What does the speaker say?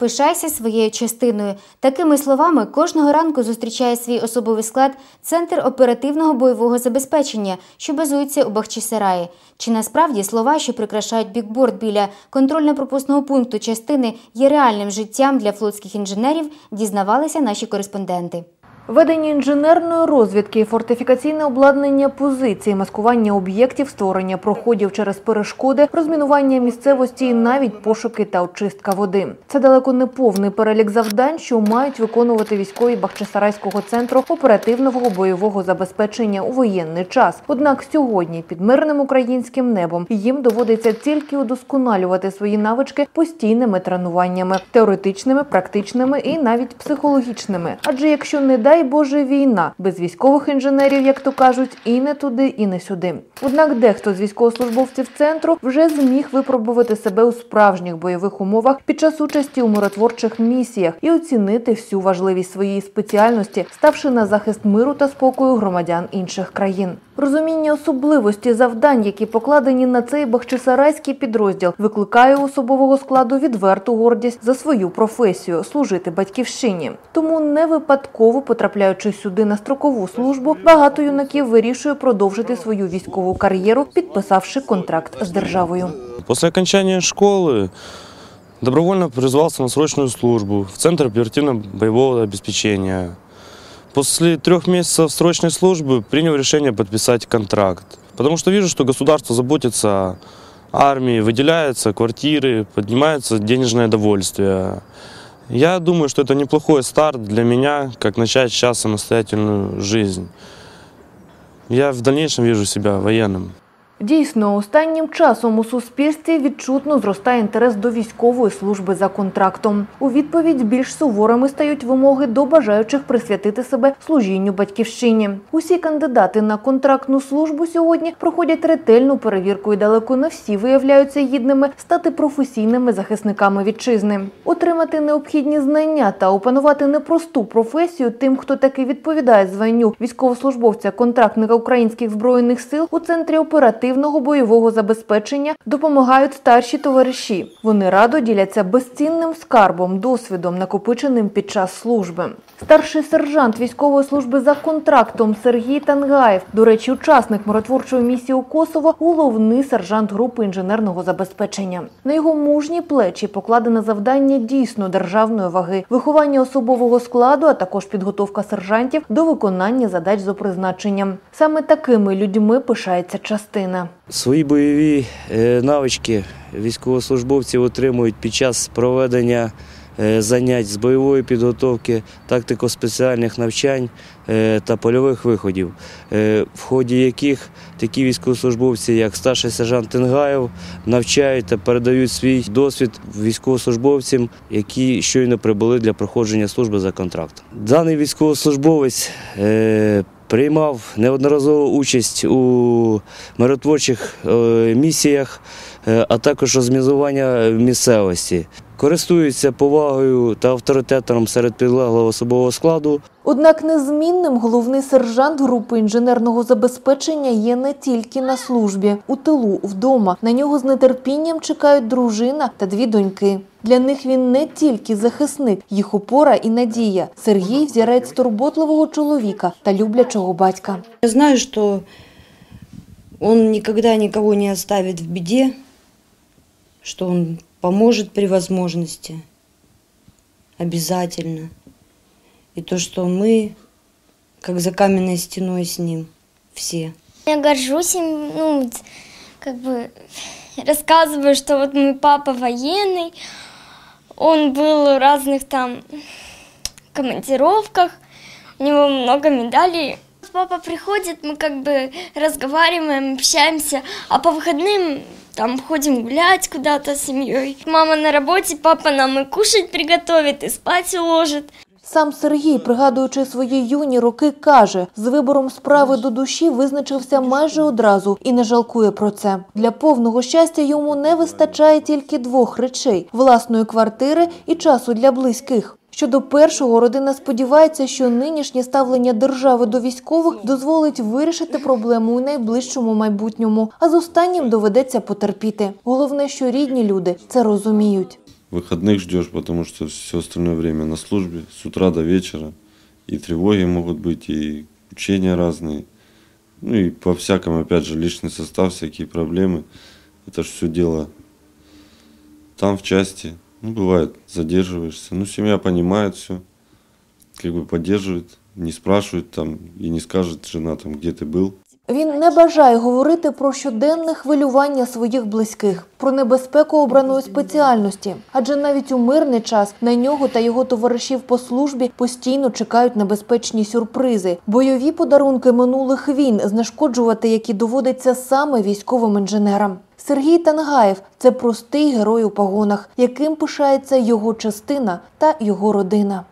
Пишайся своєю частиною. Такими словами кожного ранку зустрічає свій особовий склад Центр оперативного бойового забезпечення, що базується у Бахчисараї. Чи насправді слова, що прикрашають бікборд біля контрольно-пропускного пункту частини, є реальним життям для флотських інженерів, дізнавалися наші кореспонденти. Ведення інженерної розвідки, фортифікаційне обладнання позицій, маскування об'єктів, створення проходів через перешкоди, розмінування місцевості і навіть пошуки та очистка води. Це далеко не повний перелік завдань, що мають виконувати військові Бахчисарайського центру оперативного бойового забезпечення у воєнний час. Однак сьогодні під мирним українським небом їм доводиться тільки удосконалювати свої навички постійними тренуваннями, теоретичними, практичними і навіть психологічними. Адже якщо не дай Боже війна без військових інженерів, як то кажуть, і не туди, і не сюди. Однак дехто з військовослужбовців центру вже зміг випробувати себе у справжніх бойових умовах під час участі у миротворчих місіях і оцінити всю важливість своєї спеціальності, ставши на захист миру та спокою громадян інших країн. Розуміння особливості завдань, які покладені на цей бахчисарайський підрозділ, викликає особового складу відверту гордість за свою професію служити батьківщині. Тому не випадково потрапляючи сюди на строкову службу, багато юнаків вирішує продовжити свою військову кар'єру, підписавши контракт з державою. После окончания школы добровольно призвался на срочную службу в Центр оперативно-боевого обеспечения. После трех месяцев срочной службы принял решение подписать контракт, потому что вижу, что государство заботится о армии, выделяются квартиры, поднимается денежное довольствие. Я думаю, что это неплохой старт для меня, как начать сейчас самостоятельную жизнь. Я в дальнейшем вижу себя военным. Дійсно, останнім часом у суспільстві відчутно зростає інтерес до військової служби за контрактом. У відповідь більш суворими стають вимоги до бажаючих присвятити себе служінню батьківщині. Усі кандидати на контрактну службу сьогодні проходять ретельну перевірку і далеко не всі виявляються гідними стати професійними захисниками вітчизни. Отримати необхідні знання та опанувати непросту професію тим, хто таки відповідає званню військовослужбовця контрактника українських збройних сил у центрі оперативного бойового забезпечення допомагають старші товариші. Вони радо діляться безцінним скарбом, досвідом, накопиченим під час служби. Старший сержант військової служби за контрактом Сергій Тангаєв, до речі, учасник миротворчої місії у Косово, головний сержант групи інженерного забезпечення. На його мужні плечі покладене завдання дійсно державної ваги, виховання особового складу, а також підготовка сержантів до виконання задач за призначенням. Саме такими людьми пишається частина. Свої бойові е, навички військовослужбовці отримують під час проведення е, занять з бойової підготовки, тактико-спеціальних навчань е, та польових виходів, в ході яких такі військовослужбовці, як старший сержант Тенгаєв, навчають та передають свій досвід військовослужбовцям, які щойно прибули для проходження служби за контрактом. Даний військовослужбовець приймав неодноразову участь у миротворчих е, місіях, е, а також розмізування місцевості. Користується повагою та авторитетом серед підлеглого особового складу. Однак незмінним головний сержант групи інженерного забезпечення є не тільки на службі, у тилу, вдома. На нього з нетерпінням чекають дружина та дві доньки. Для них він не тільки захисник, їх опора і надія. Сергій взірець турботливого чоловіка та люблячого батька. Я знаю, что он никогда никого не оставит в беде, что он поможет при возможности, обязательно. И то, что мы, как за каменной стеной с ним, все. Я горжусь им, ну, как бы рассказываю, что вот мой папа военный, он был в разных там командировках, у него много медалей. Папа приходит, мы как бы разговариваем, общаемся, а по выходным там ходим гулять куда-то с семьей. Мама на работе, папа нам и кушать приготовит, и спать уложит. Сам Сергій, пригадуючи свої юні роки, каже, з вибором справи до душі визначився майже одразу і не жалкує про це. Для повного щастя йому не вистачає тільки двох речей: власної квартири і часу для близьких. Щодо першого, родина сподівається, що нинішнє ставлення держави до військових дозволить вирішити проблему у найближчому майбутньому. А з останнім доведеться потерпіти. Головне, що рідні люди це розуміють. Выходных ждешь, потому что все остальное время на службе, с утра до вечера. И тревоги могут быть, и учения разные. Ну и по всякому, опять же, личный состав, всякие проблемы. Это ж все дело там в части. Ну, бывает, задерживаешься. Ну, семья понимает все, как бы поддерживает, не спрашивает там и не скажет жена там, где ты был. Він не бажає говорити про щоденне хвилювання своїх близьких, про небезпеку обраної спеціальності. Адже навіть у мирний час на нього та його товаришів по службі постійно чекають небезпечні сюрпризи, бойові подарунки минулих війн, знешкоджувати які доводиться саме військовим інженерам. Сергій Тангаєв це простий герой у погонах, яким пишається його частина та його родина.